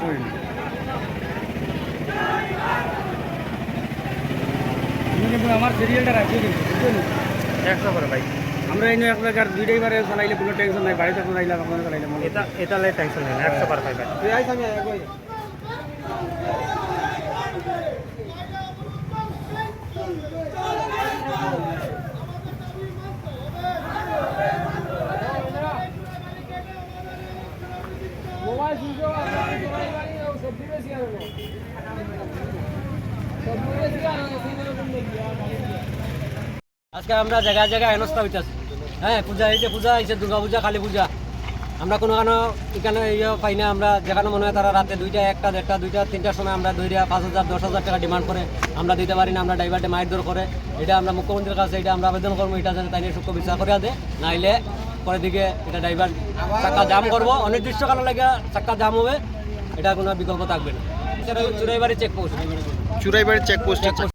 করেন আমি কিন্তু আমার সিরিয়ালটা বুঝলেন একশো করে ভাই আমরা এই এক জায়গার দুইটাই বারে চালাইলে কোনো টেনশন নাই বাড়িতে চালাইলাম আপনারা চালাইলাম এটা এটা লাই টেনশন নেই একশো করে ভাই ভাই আমি আজকে আমরা জায়গায় জায়গায় হেনস্থা হইতেছি। হ্যাঁ পূজা, এই যে পূজা হয়েছে দুর্গা পূজা, কালী পূজা। আমরা কোনো কারণে এখানে ইয়ে পাই না, আমরা যেখানে মনে হয় তারা রাতে দুইটা, একটা, দেড়টা, দুইটা, তিনটার সময় আমরা দইটা পাঁচ হাজার, দশ হাজার টাকা ডিমান্ড করে আমরা দিতে পারি না, আমরা ড্রাইভারটা মাইর দর করে। এটা আমরা মুখ্যমন্ত্রীর কাছে, এটা আমরা আবেদন করব, এটা যাতে তাই নিয়ে সূক্ষ্ম বিচার করে দেয়। নাইলে পরের দিকে এটা ড্রাইভার চাকা জাম করব। অনির্দিষ্টকাল লাগে চাকা জাম হবে এটা কোনো বিকল্প থাকবে না। Churaibari checkpost চেকপোস্টে checkpost